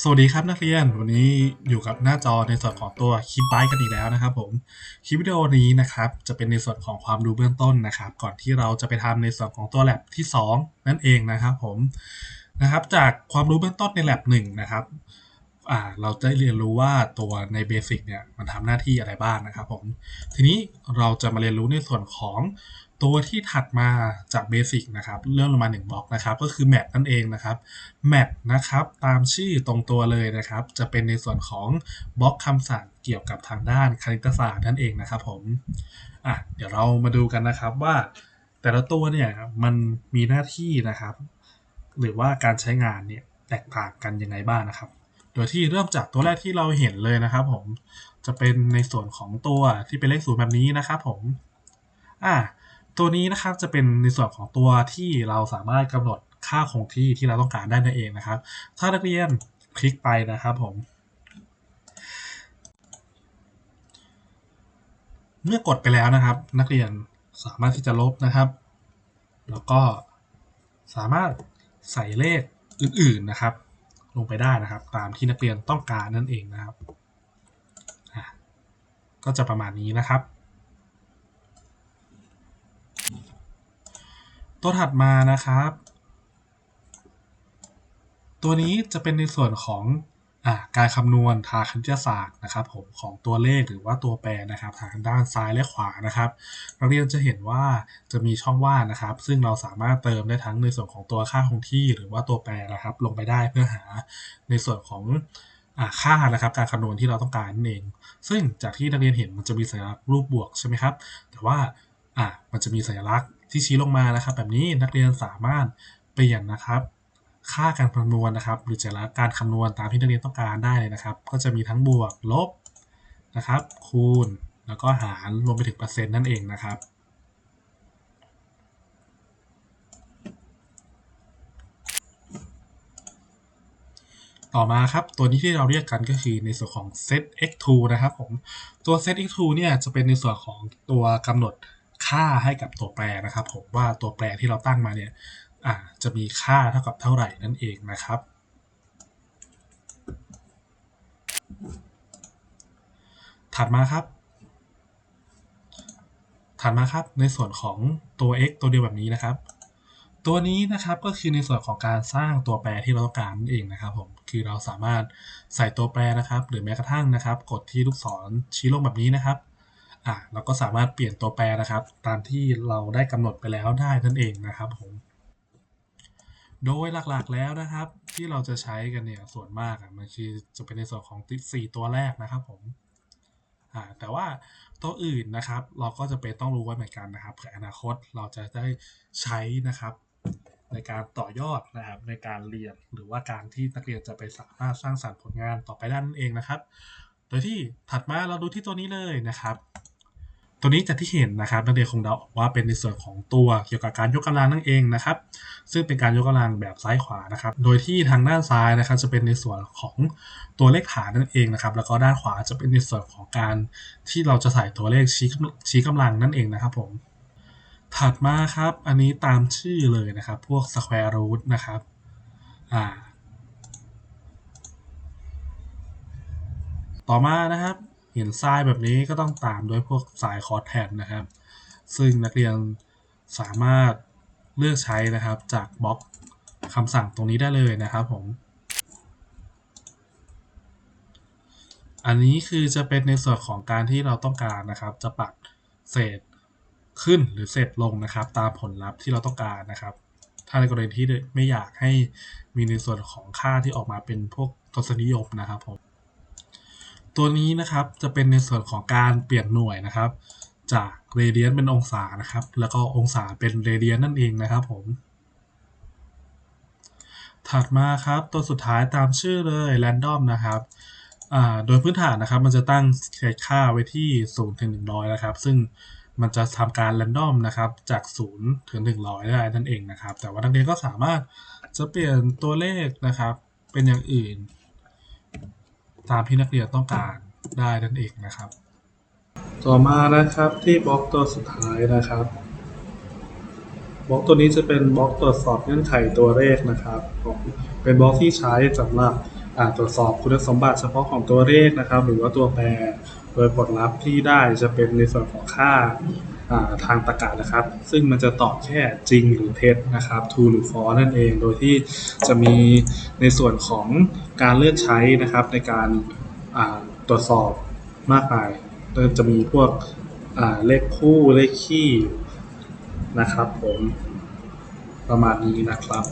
สวัสดีครับนักเรียนวันนี้อยู่กับหน้าจอในส่วนของตัวคลิปไบกันอีกแล้วนะครับผมคลิปวิดีโอนี้นะครับจะเป็นในส่วนของความรู้เบื้องต้นนะครับ ก่อนที่เราจะไปทำในส่วนของตัว lab ที่ 2 นั่นเองนะครับผมนะครับ จากความรู้เบื้องต้นใน lab 1นะครับอ่าเราจะเรียนรู้ว่าตัวในเบสิกเนี่ยมันทำหน้าที่อะไรบ้างนะครับผมทีนี้เราจะมาเรียนรู้ในส่วนของ ตัวที่ถัดมาจากเบสิกนะครับเลื่อนลงมา1บล็อกนะครับก็คือ map นั่นเองนะครับ map นะครับตามชื่อตรงตัวเลยนะครับ จะเป็นในส่วนของบล็อกคำสั่งเกี่ยวกับทางด้านคณิตศาสตร์นั่นเองนะครับผมอะเดี๋ยวเรามาดูกันนะครับว่าแต่ละตัวเนี่ยมันมีหน้าที่นะครับ หรือว่าการใช้งานเนี่ยแตกต่างกันยังไงบ้างนะครับ โดยที่เริ่มจากตัวแรกที่เราเห็นเลยนะครับผมจะเป็นในส่วนของตัวที่เป็นเลขศูนย์แบบนี้นะครับผมอะ ตัวนี้นะครับจะเป็นในส่วนของตัวที่เราสามารถกำหนดค่าคงที่ที่เราต้องการได้นั่นเองนะครับ ถ้านักเรียนคลิกไปนะครับผม เมื่อกดไปแล้วนะครับ นักเรียนสามารถที่จะลบนะครับ แล้วก็สามารถใส่เลขอื่นๆนะครับ ลงไปได้นะครับ ตามที่นักเรียนต้องการนั่นเองนะครับก็จะประมาณนี้นะครับ ตัวถัดมานะครับ ตัวนี้จะเป็นในส่วนของอการคำนวณทางคณิตศาสตร์นะครับผมของตัวเลขหรือว่าตัวแปรนะครับทางด้านซ้ายและขวานะครับนักเรียนจะเห็นว่าจะมีช่องว่างนะครับ ซึ่งเราสามารถเติมได้ทั้งในส่วนของตัวค่าคงที่ หรือว่าตัวแปรนะครับ ลงไปได้เพื่อหาในส่วนของอค่านะครับการคำนวณที่เราต้องการนั่นเอง ซึ่งจากที่นักเรียนเห็นมันจะมีสัญลักษณ์รูปบวกใช่ไหมครับ แต่ว่า อะมันจะมีสัญลักษณ์ที่ชี้ลงมานะครับ แบบนี้นักเรียนสามารถเปลี่ยนนะครับ ค่าการคำนวณนะครับ หรือจะละการคำนวณตามที่นักเรียนต้องการได้เลยนะครับ ก็จะมีทั้งบวกลบนะครับ คูณแล้วก็หารรวมไปถึงเปอร์เซ็นต์นั่นเองนะครับต่อมาครับตัวนี้ที่เราเรียกกันก็คือในส่วนของ set x2 นะครับผมตัว set x2 เนี่ยจะเป็นในส่วนของตัวกำหนด ค่าให้กับตัวแปรนะครับผมว่าตัวแปรที่เราตั้งมาเนี่ยจะมีค่าเท่ากับเท่าไหร่นั่นเองนะครับ ถัดมาครับ ถัดมาครับในส่วนของตัว x ตัวเดียวแบบนี้นะครับ ตัวนี้นะครับก็คือในส่วนของการสร้างตัวแปรที่เราต้องการนั่นเองนะครับผมคือเราสามารถใส่ตัวแปรนะครับ หรือแม้กระทั่งนะครับ กดที่ลูกศรชี้ลงแบบนี้นะครับ อ่าเราก็สามารถเปลี่ยนตัวแปรนะครับ ตามที่เราได้กำหนดไปแล้วได้นั่นเองนะครับผมโดยหลักๆแล้วนะครับ ที่เราจะใช้กันเนี่ยส่วนมากอะมันคือจะเป็นในส่วนของติดสี่ตัวแรกนะครับผมอ่าแต่ว่าตัวอื่นนะครับ เราก็จะเป็นต้องรู้ไว้เหมือนกันนะครับเผื่ออนาคตเราจะได้ใช้นะครับ ในการต่อยอดนะครับในการเรียนหรือว่าการที่นักเรียนจะไปสามารถสร้างสรรค์ผลงานต่อไปได้นั่นเองนะครับ โดยที่ถัดมาเราดูที่ตัวนี้เลยนะครับ ตัวนี้จากที่เห็นนะครับนักเรียนคงเดาออกว่าเป็นในส่วนของตัวเกี่ยวกับการยกกำลังนั่นเองนะครับซึ่งเป็นการยกกำลังแบบซ้ายขวานะครับ โดยที่ทางด้านซ้ายนะครับจะเป็นในส่วนของตัวเลขฐานนั่นเองนะครับ แล้วก็ด้านขวาจะเป็นในส่วนของการที่เราจะใส่ตัวเลขชี้ชี้กำลังนั่นเองนะครับผมถัดมาครับ อันนี้ตามชื่อเลยนะครับ พวก square root นะครับอ่าต่อมานะครับ เห็นทรายแบบนี้ก็ต้องตามด้วยพวกสายคอร์สแทนนะครับ ซึ่งนักเรียนสามารถเลือกใช้นะครับจากบล็อกคำสั่งตรงนี้ได้เลยนะครับผม อันนี้คือจะเป็นในส่วนของการที่เราต้องการนะครับ จะปัดเศษขึ้นหรือเศษลงนะครับ ตามผลลัพธ์ที่เราต้องการนะครับ ถ้าในกรณีที่ไม่อยากให้มีในส่วนของค่าที่ออกมาเป็นพวกทศนิยมนะครับผม ตัวนี้นะครับจะเป็นในส่วนของการเปลี่ยนหน่วยนะครับ จากเรเดียนเป็นองศานะครับ แล้วก็องศาเป็นเรเดียนนั่นเองนะครับผม ถัดมาครับตัวสุดท้ายตามชื่อเลย random นะครับโดยพื้นฐานนะครับมันจะตั้งค่าไว้ที่0ถึง100 นะครับ ซึ่งมันจะทำการ random นะครับจาก0ถึง100 ได้นั่นเองนะครับ แต่ว่านักเรียนก็สามารถจะเปลี่ยนตัวเลขนะครับเป็นอย่างอื่น ตามที่นักเรียนต้องการได้นั่นเองนะครับ ต่อมานะครับที่บล็อกตัวสุดท้ายนะครับบล็อกตัวนี้จะเป็นบล็อกตรวจสอบเงื่อนไขตัวเลขนะครับผมเป็นบล็อกที่ใช้สำหรับอ่าตรวจสอบคุณสมบัติเฉพาะของตัวเลขนะครับ หรือว่าตัวแปร โดยผลลัพธ์ที่ได้จะเป็นในส่วนของค่าอ่า ทางตรรกะนะครับ ซึ่งมันจะตอบแค่จริงหรือเท็จนะครับ true หรือ false นั่นเอง โดยที่จะมีในส่วนของการเลือกใช้นะครับในการตรวจสอบมากมายจะมีพวกเลขคู่เลขคี่นะครับผมประมาณนี้นะครับ